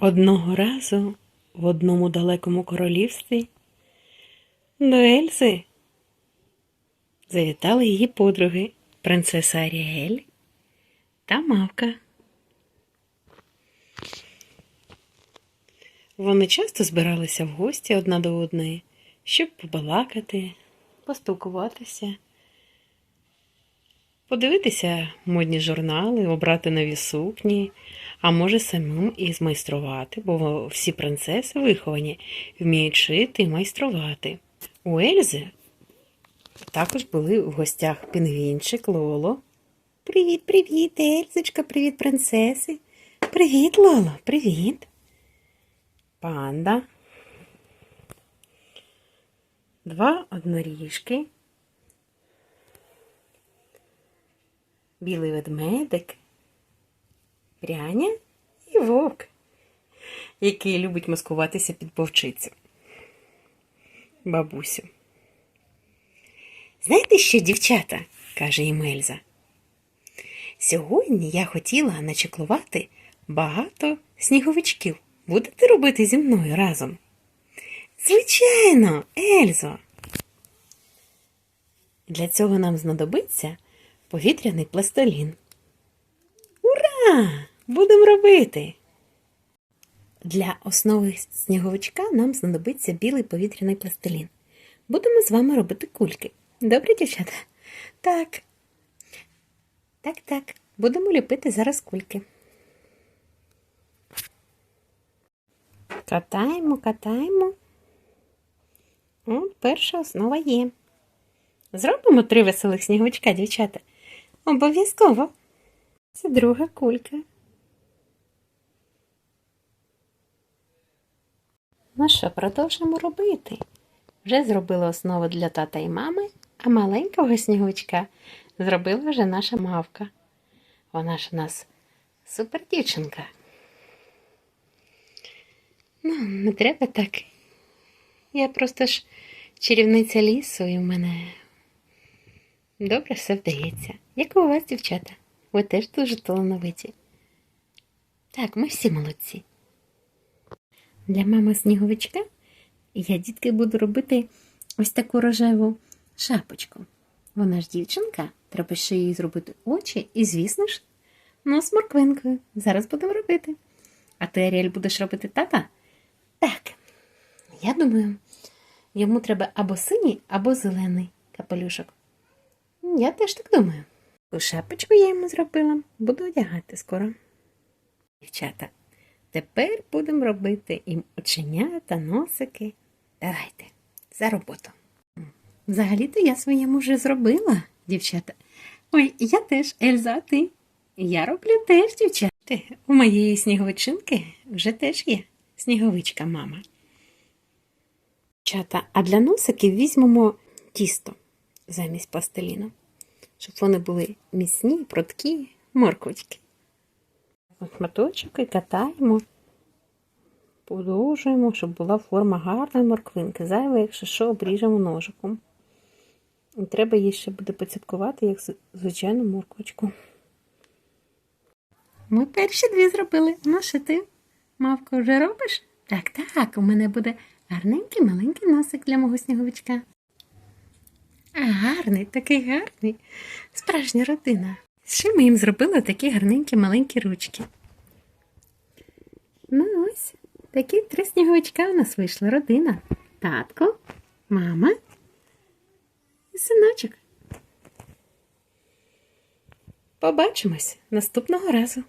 Одного разу в одному далекому королівстві до Ельзи завітали її подруги принцеса Аріель та Мавка. Вони часто збиралися в гості одна до одної, щоб побалакати, поспілкуватися, подивитися модні журнали, обрати нові сукні, а може самим і змайструвати, бо всі принцеси виховані, вміють шити і майструвати. У Ельзи також були в гостях пінгвінчик Лоло. Привіт, привіт, Ельзочка, привіт, принцеси. Привіт, Лоло, привіт. Панда. Два одноріжки. Білий ведмедик. Пряня і вовк, який любить маскуватися під вовчицю. Бабусю. Знаєте що, дівчата? каже їм Ельза. Сьогодні я хотіла начеклувати багато сніговичків. Будете робити зі мною разом? Звичайно, Ельзо. Для цього нам знадобиться повітряний пластилін. Ура! Будемо робити. Для основи сніговичка нам знадобиться білий повітряний пластилін. Будемо з вами робити кульки. Добре, дівчата? Так. Так, так. Будемо ліпити зараз кульки. Катаємо, катаємо. От перша основа є. Зробимо три веселих сніговичка, дівчата. Обов'язково. Це друга кулька. Що, продовжимо робити. Вже зробили основу для тата і мами, а маленького сніговичка зробила вже наша мавка. Вона ж у нас супер дівчинка. Ну, не треба так. Я просто ж чарівниця лісу, і в мене добре все вдається. Як у вас, дівчата? Ви теж дуже талановиті. Так, ми всі молодці. Для мами сніговичка я, дітки, буду робити ось таку рожеву шапочку. Вона ж дівчинка, треба ще їй зробити очі і, звісно ж, нос морквинкою. Зараз будемо робити. А ти, Аріель, будеш робити тата? Так. Я думаю, йому треба або синій, або зелений капелюшок. Я теж так думаю. Шапочку я йому зробила, буду одягати скоро. Дівчата, тепер будемо робити їм оченята, носики. Давайте, за роботу. Взагалі-то я своєму вже зробила, дівчата. Ой, я теж, Ельза, ти? Я роблю теж, дівчата. У моєї сніговичинки вже теж є сніговичка мама. Дівчата, а для носиків візьмемо тісто замість пластиліну, щоб вони були міцні, прудкі, морквочки. Шматочок і катаємо, подовжуємо, щоб була форма гарної морквинки. Зайве, якщо що, обріжемо ножиком. І треба її ще буде поцяткувати, як звичайну морквочку. Ми перші дві зробили. Ну, що ти, мавко, вже робиш? Так, так, у мене буде гарненький маленький носик для мого сніговичка. Гарний, такий гарний. Справжня родина. Ще ми їм зробили такі гарненькі маленькі ручки. Ну ось, такі три сніговичка у нас вийшла родина. Татко, мама і синочок. Побачимось наступного разу.